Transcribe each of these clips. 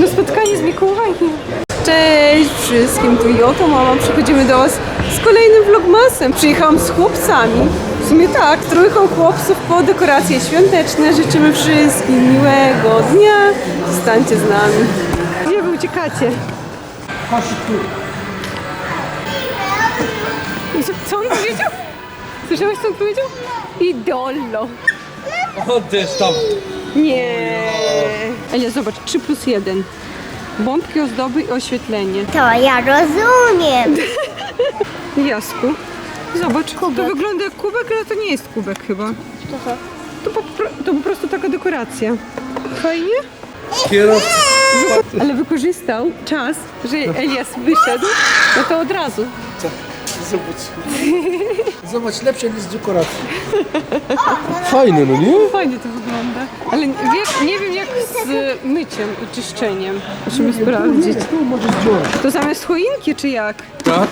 No spotkanie z Mikołajem. Cześć wszystkim, tu Joto Mama. Przychodzimy do Was z kolejnym vlogmasem. Przyjechałam z chłopcami. W sumie tak, trójką chłopców po dekoracje świąteczne. Życzymy wszystkim miłego dnia. Zostańcie z nami. Gdzie wy uciekacie? Co on powiedział? Słyszałeś co on powiedział? Idolo. Odejdź tam. Nie. Elia, zobacz, 3 plus 1. Bombki, ozdoby i oświetlenie. To ja rozumiem. Jasku. Zobacz, to wygląda jak kubek, ale to nie jest kubek chyba. To po, pro- to po prostu taka dekoracja. Fajnie? Kierowca. Ale wykorzystał czas, że Elias wyszedł, no to od razu. Zobacz. Zobacz, lepsze niż dekoracja. Fajne, no nie? Fajnie to wygląda. Ale wie, nie wiem jak z myciem i czyszczeniem. Musimy sprawdzić. Tu możesz wziąć. To zamiast choinki czy jak? Tak?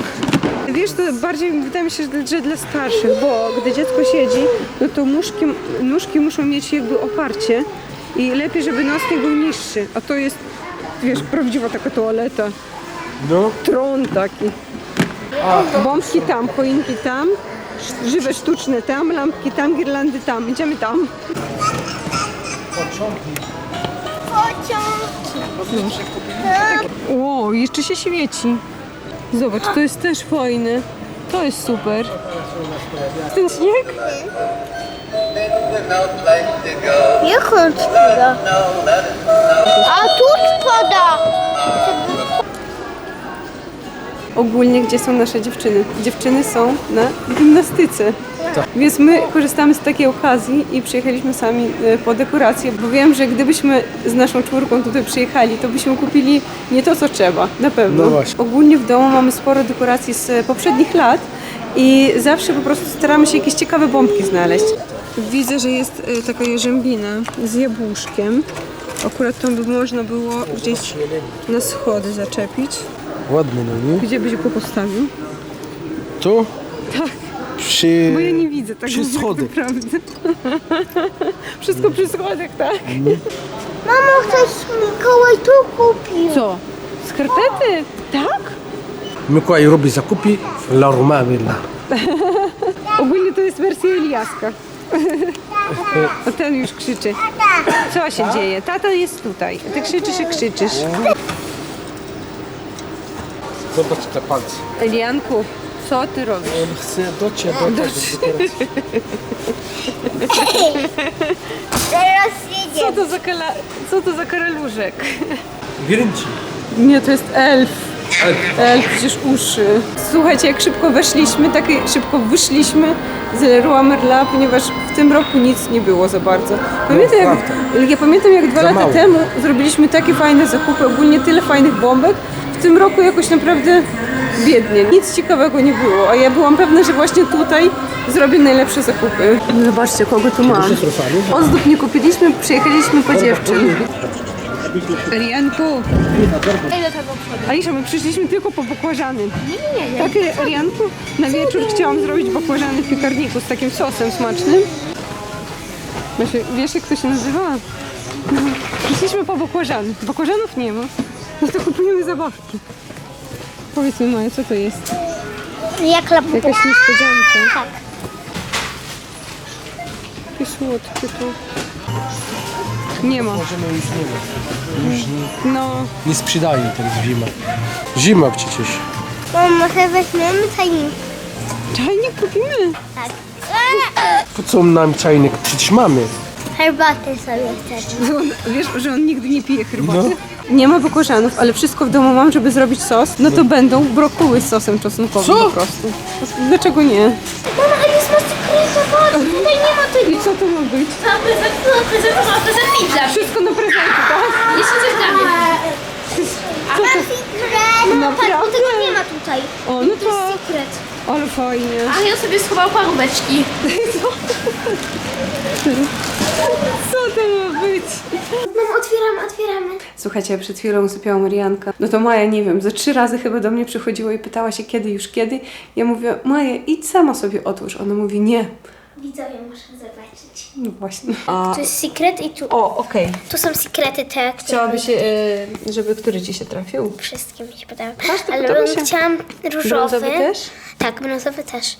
Wiesz, to bardziej wydaje mi się, że, że dla starszych, bo gdy dziecko siedzi, no to nóżki, nóżki muszą mieć jakby oparcie i lepiej, żeby nos nie był niższy. A to jest, wiesz, prawdziwa taka toaleta. No. Tron taki. Bombki tam, choinki tam, żywe sztuczne tam, lampki tam, girlandy tam. Idziemy tam. O, jeszcze się świeci. Zobacz, to jest też fajne. To jest super. Ten śnieg? Jak on spada? A tu spada. Ogólnie gdzie są nasze dziewczyny? Dziewczyny są na gimnastyce. Więc my korzystamy z takiej okazji i przyjechaliśmy sami e, po dekorację, bo wiem, że gdybyśmy z naszą czwórką tutaj przyjechali, to byśmy kupili nie to, co trzeba, na pewno. No właśnie. Ogólnie w domu mamy sporo dekoracji z e, poprzednich lat i zawsze po prostu staramy się jakieś ciekawe bombki znaleźć. Widzę, że jest e, taka jarzębina z jabłuszkiem. Akurat to by można było gdzieś na schody zaczepić. Ładne, no nie? Gdzie byś go postawił? Tu? Tak. Przy... Bo ja nie widzę tak Przy schodach. naprawdę. Wszystko przy schodach, tak? Mamo, ktoś Mikołaj tu kupił. Co? Skarpety? Tak? Mikołaj robi zakupy w La Romavilla. Ogólnie to jest wersja Eliaska. A ten już krzyczy. Co się dzieje? Tata jest tutaj. Ty krzyczysz i krzyczysz. Zobacz te palce. Elianku, co ty robisz? On chce do dekoracji. Teraz Co jedzie. to za, kala... co to za karaluszek? Nie, to jest elf. Elf, przecież uszy. Słuchajcie, jak szybko weszliśmy, tak szybko wyszliśmy z Leroy Merla, ponieważ w tym roku nic nie było za bardzo. Pamiętam, jak, ja pamiętam, jak dwa lata temu zrobiliśmy takie fajne zakupy, ogólnie tyle fajnych bombek. W tym roku jakoś naprawdę biednie. Nic ciekawego nie było, a ja byłam pewna, że właśnie tutaj zrobię najlepsze zakupy. Zobaczcie, kogo tu mam. Ozdób nie kupiliśmy, przyjechaliśmy po dziewczyn. Rianku? Alisza, my przyszliśmy tylko po bakłażany. Nie, nie, nie. Tak, Rianku, na wieczór chciałam zrobić bakłażany w piekarniku z takim sosem smacznym. Wiesz, wiesz jak to się nazywa? Mhm. Przyszliśmy po bakłażany. Bakłażanów nie ma. No to kupujemy zabawki. Powiedz mi, Maja, co to jest? Jak laputa. Jakaś niespodzianka. Tak. Jakie słodkie to. Nie ma. Możemy już nie ma. Już nie, No, nie sprzedają teraz zima. Zima przecież. Mamo, może weźmiemy tajnik. czajnik kupimy. Tak. Po co nam czajnik? Przecież mamy. Herbatę sobie chcesz. Że on, wiesz, że on nigdy nie pije herbaty? Nie ma bakłażanów, ale wszystko w domu mam, żeby zrobić sos. No to będą brokuły z sosem czosnkowym Co? po prostu. Dlaczego nie? Mama, ale patrz, tutaj nie ma tej... I co to ma być? To prezent, to prezent, to prezent pizza. Wszystko na prezenty, tak? Jeszcze coś dla mnie. A mam sekret. No patrz, tego nie ma tutaj. O, no To jest to... sekret. Ale fajnie. A ja sobie schował paróweczki. Co to ma być? Mamo, otwieramy, otwieramy. Słuchajcie, ja przed chwilą usypiała Marianka. No to Maja, nie wiem, ze trzy razy chyba do mnie przychodziła i pytała się kiedy, już kiedy. Ja mówię, Maja, idź sama sobie otwórz. Ona mówi, nie, Widzowie muszę zobaczyć. No właśnie. A, Tu jest secret i tu... o, okej. Tu są sekrety te, które Chciałabyś, e, żeby który ci się trafił? wszystkim mi się podobają. Każdy Ale podoba się. chciałam różowy. Brązowy też? Tak, brązowy też.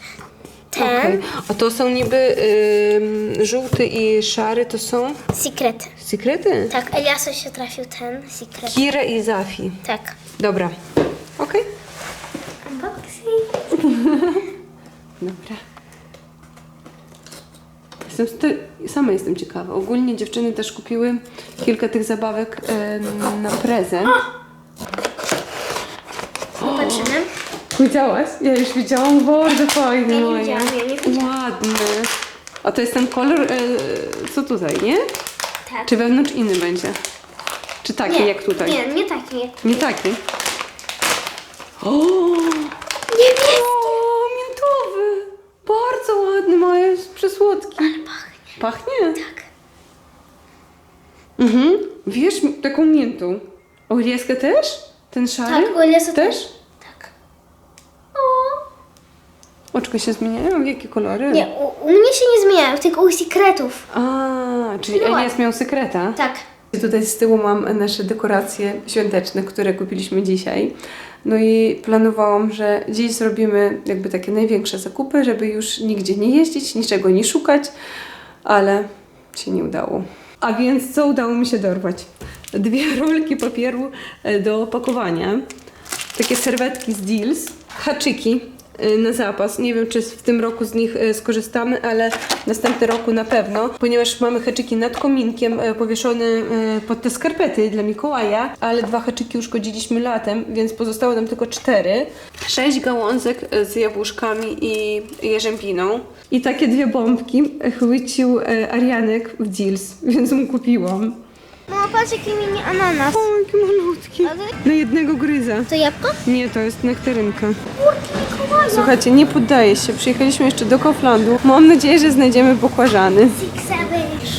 Ten Okej. A to są niby ym, żółty i szary, to są sekrety. sekrety? Tak, Eliaso się trafił ten secret. Kira i Zafi. Tak. Dobra. Okej. Unboxing. Dobra. Jestem st- sama jestem ciekawa. Ogólnie dziewczyny też kupiły kilka tych zabawek na prezent. Zobaczymy. Widziałaś? Ja już widziałam, bardzo fajny nie moje. widziałam, ja nie widziałam. Ładny. A to jest ten kolor, e, co tutaj, nie? Tak. Czy wewnątrz inny będzie? Czy taki jak tutaj? Nie, nie taki. Nie. Nie taki. O! Niebieski. O, miętowy! Bardzo ładny, Maja, jest przesłodki. Pachnie. Pachnie? Tak. Mhm. Wiesz, taką miętą. Olieskę też? Ten szary? Tak, Oliesę też. Tak. O. Oczko się zmieniają? Jakie kolory? Nie, u, u mnie się nie zmieniają, tylko u sekretów. A, czyli No Elias miał sekreta? Tak. Tutaj z tyłu mam nasze dekoracje świąteczne, które kupiliśmy dzisiaj. No i planowałam, że dziś zrobimy jakby takie największe zakupy, żeby już nigdzie nie jeździć, niczego nie szukać, ale się nie udało. A więc co udało mi się dorwać? Dwie rolki papieru e, do opakowania, takie serwetki z Deals, haczyki na zapas. Nie wiem, czy w tym roku z nich y, skorzystamy, ale następny roku na pewno, ponieważ mamy haczyki nad kominkiem y, powieszone y, pod te skarpety dla Mikołaja, ale dwa haczyki uszkodziliśmy latem, więc pozostało nam tylko cztery. Sześć gałązek y, z jabłuszkami i jerzębiną. I takie dwie bombki chwycił y, Arianek w Deals, więc mu kupiłam. Mama, No, patrz jaki mini ananas. O, jaki malutki. Na jednego gryza. To jabłko? Nie, to jest nektarynka. Słuchajcie, nie poddaję się. Przyjechaliśmy jeszcze do Kauflandu. Mam nadzieję, że znajdziemy bakłażany.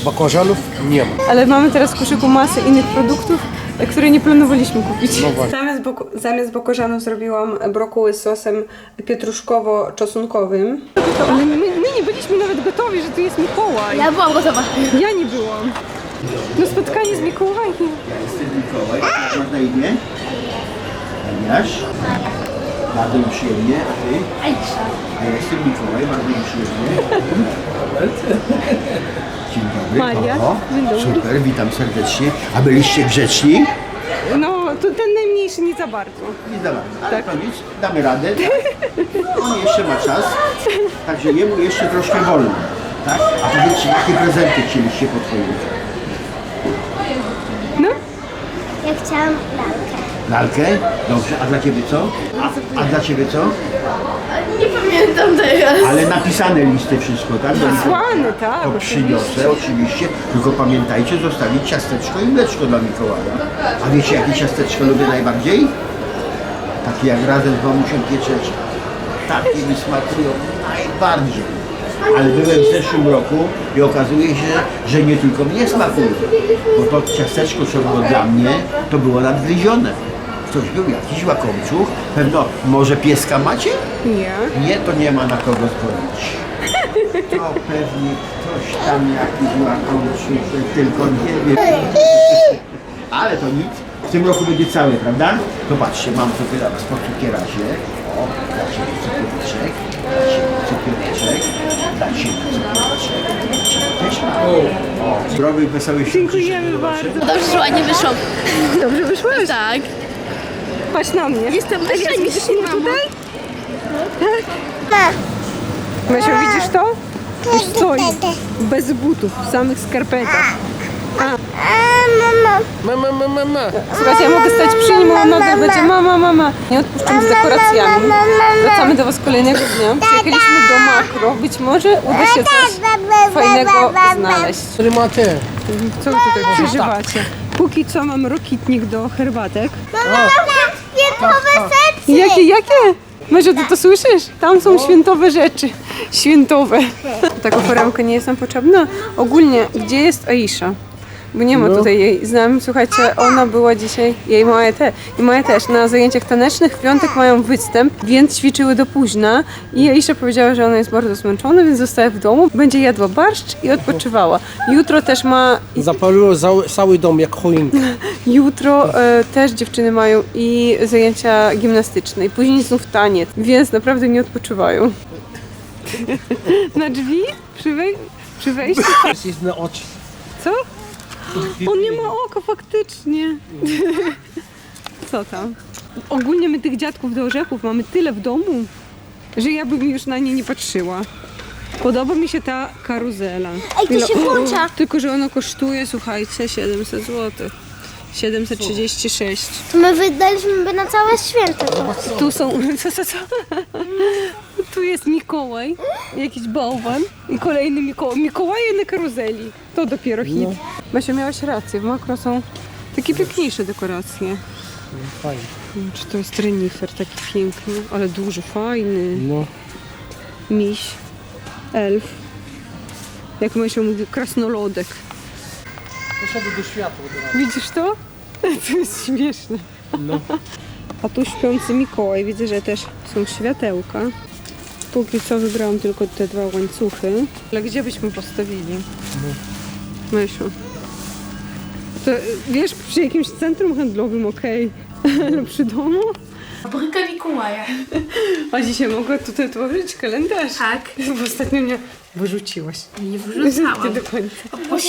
Bakłażanów nie ma. Ale mamy teraz w koszyku masę innych produktów, które nie planowaliśmy kupić. No właśnie. Zamiast, boko- zamiast bakłażanów zrobiłam brokuły z sosem pietruszkowo-czosnkowym. Ale my, my nie byliśmy nawet gotowi, że tu jest Mikołaj. Ja byłam gotowa. Ja nie byłam. No spotkanie z Mikołajem. Jestem Mikołaj, jak masz na imię? Eliasz. Bardzo mi przyjemnie, a ty? Aisza. A ja jestem Mikołaj, bardzo mi przyjemnie. Dzień dobry. Maria. O, Dzień dobry. Super, witam serdecznie. A byliście grzeczni? No, to ten najmniejszy nie za bardzo. Nie za bardzo, ale to nic, damy radę. Tak? On jeszcze ma czas, także jemu jeszcze troszkę wolno. Tak? A powiedzcie, jakie prezenty chcieliście pod choinkę? No, Ja chciałam lalkę. Lalkę? Dobrze, a dla ciebie co? A, dla ciebie co? Nie pamiętam teraz. Ale napisane listy wszystko, tak? Do Wysłane, tak, To przyniosę oczywiście, tylko pamiętajcie zostawić ciasteczko i mleczko dla Mikołaja. A wiecie jakie ciasteczko lubię najbardziej? Takie jak razem z mamusią pieczecie. Takie mi smakują najbardziej. Ale byłem w zeszłym roku i okazuje się, że nie tylko mnie smakuje. Bo to ciasteczko, co było dla mnie, to było nadgryzione. Ktoś był jakiś łakomczuch. Pewno, może pieska macie? nie. Nie, to nie ma na kogo zgodzić. To pewnie ktoś tam jakiś łakomczy, tylko nie wie. Ale to nic. W tym roku będzie całe, prawda? To patrzcie, mam tutaj zaraz po cukieracie. O, dla Ciebie cukiereczek, dla Ciebie cukiereczek, dla Ciebie cukiereczek, dla Ciebie też mam. O, zdrowych, wesołych świąt Dziękujemy bardzo. Dobrze, że ładnie wyszło. Dobrze wyszłaś? Tak. Patrz na mnie. Jestem wyższa niż Widzisz mnie mamo. tutaj? Ma. Mesio, widzisz to? Już stoi. Bez butów, w samych skarpetach. A, mama. Mama, mama, mama. słuchajcie, ja mogę stać przy nim, a nagle będzie mama, mama. Nie odpuszczam z dekoracjami. Wracamy do Was kolejnego dnia. Przyjechaliśmy do makro. Być może uda się coś fajnego znaleźć. Co Wy tutaj przeżywacie? Póki co mam rokitnik do herbatek. Świętowe serce. Jakie, jakie? Mesio, ty to słyszysz? Tam są świętowe rzeczy. Świętowe. Taka perełka nie jest nam potrzebna. Ogólnie, gdzie jest Aisha? Bo nie ma No. tutaj jej z nami. Słuchajcie, ona była dzisiaj, jej moja te, i moja też, na zajęciach tanecznych. W piątek mają występ, więc ćwiczyły do późna. I Aisha powiedziała, że ona jest bardzo zmęczona, więc zostaje w domu. Będzie jadła barszcz i odpoczywała. Jutro też ma Zapaliło za- cały dom jak choinka. Jutro e, też dziewczyny mają i zajęcia gimnastyczne, i później znów taniec, więc naprawdę nie odpoczywają. Na drzwi? Przy, wej- przy wejściu? Jest na oczy. Co? On nie ma oka faktycznie. Co tam? Ogólnie my tych dziadków do orzechów mamy tyle w domu, że ja bym już na nie nie patrzyła. Podoba mi się ta karuzela. Ej, to Ile- się włącza. Tylko, że ono kosztuje, słuchajcie, 700 zł. 736. To my wydaliśmy by na całe święto. to. Tu są. Co, co, co? Tu jest Mikołaj, jakiś bałwan i kolejny Mikołaj. Mikołaje na karuzeli. To dopiero hit. Basia, miałaś rację, w makro są takie piękniejsze dekoracje. Fajnie. Czy to jest renifer taki piękny, ale duży, fajny. No. Miś, elf. Jak Mysio mówi, krasnolodek. Poszedł do światła od razu. Widzisz to? To jest śmieszne. No. A tu śpiący Mikołaj. Widzę, że też są światełka. Póki co wybrałam tylko te dwa łańcuchy. Ale gdzie byśmy postawili? Mysiu. To y, wiesz, przy jakimś centrum handlowym okej. Ale przy domu? Fabryka Mikołaja. A dzisiaj mogę tutaj tworzyć kalendarz. Tak. Bo ostatnio mnie wyrzuciłaś. Nie Nie wyrzucałam. do końca.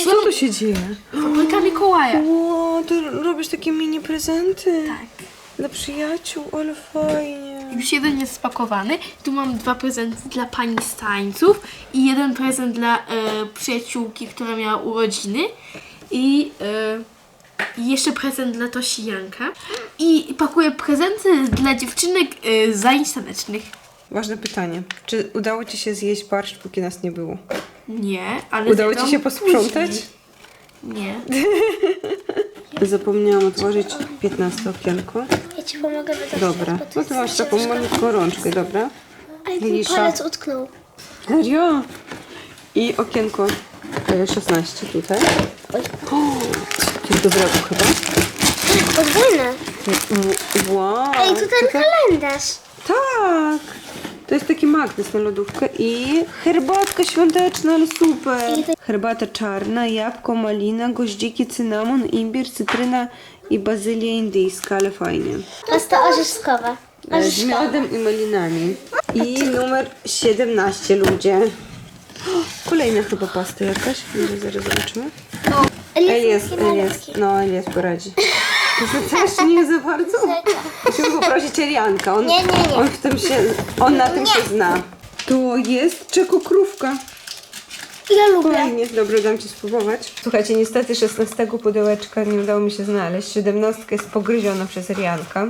Co tu się dzieje? fabryka Mikołaja. Ło, ty robisz takie mini prezenty. Tak. Dla przyjaciół, ale fajnie. Już jeden jest spakowany. Tu mam dwa prezenty dla pani z tańców i jeden prezent dla e, przyjaciółki, która miała urodziny. I, e, i jeszcze prezent dla Tosi Janka. I pakuję prezenty dla dziewczynek e, z zajęć tanecznych. Ważne pytanie. Czy udało Ci się zjeść barszcz, póki nas nie było? Nie, ale Udało zjadłam Ci się posprzątać? później. Nie. Zapomniałam otworzyć 15 okienko. Ja ci pomogę wydać. Dobra. No to masz taką malutką rączkę, dobra? Ale ten Lisza. palec utknął. Serio? I okienko e, 16 tutaj. Oj. Coś dobrego chyba. Podwójne. Wow. Ej, tu ten kalendarz. Tak! To jest taki magnes na lodówkę i herbatka świąteczna, ale super! Herbata czarna, jabłko, malina, goździki, cynamon, imbir, cytryna i bazylia indyjska, ale fajnie. Pasta orzeszkowa. E, Z miodem i malinami. I numer 17 ludzie. O, Kolejna chyba pasta jakaś. Może zaraz zobaczymy. Elias, Elias. No, Elias poradzi. To też nie za bardzo? Musimy poprosić Elianka. On, Nie, nie, nie. on w tym się, on na tym się zna. To jest czekokrówka. Ja lubię. Fajnie, dobrze, dam Ci spróbować. Słuchajcie, niestety 16 pudełeczka nie udało mi się znaleźć. 17 jest pogryziona przez Rianka.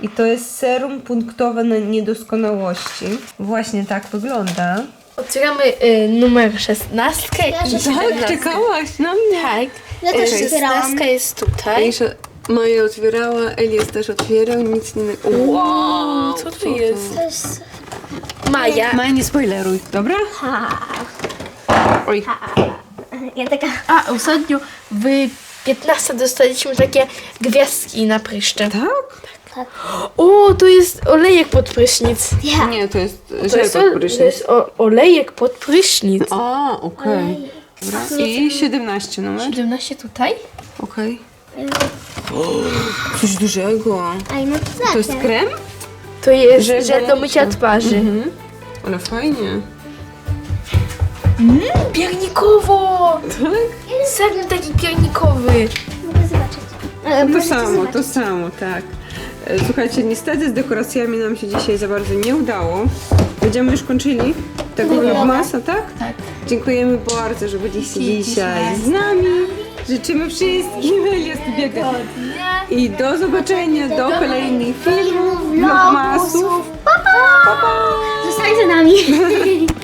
I to jest serum punktowe na niedoskonałości. Właśnie tak wygląda. Otwieramy y, numer 16 i Tak, 17. czekałaś na mnie. Tak. Ja też Y, otwierałam. 16 jest tutaj. Aisha Maja otwierała, Elias też otwierał, nic nie... Wow, Co to jest? To jest... Maja. Maja, nie spoileruj, dobra? Ha. Oj, Ja taka... A ostatnio w 15 dostaliśmy takie gwiazdki na pryszcze. tak? Tak. O, to jest olejek pod prysznic. Ja. Nie, to jest To żel jest, pod o, to prysznic. jest o, olejek pod prysznic. A, okej. Dobra. I 17 numer. 17 tutaj. Okej. Coś dużego. Aj, no to To jest krem? To jest Żel żel, do mycia twarzy. Mhm. Ale fajnie. Piernikowo! Tak? Ser taki piernikowy. Mogę zobaczyć. Ale To możecie samo, to samo, tak. Słuchajcie, niestety z dekoracjami nam się dzisiaj za bardzo nie udało. Będziemy już kończyli tego vlogmasa, tak? Tak. Dziękujemy bardzo, że byliście dzisiaj z nami. Życzymy wszystkim Elias biega. I do zobaczenia do kolejnych filmów, vlogmasów. Pa, pa. Zostańcie z nami.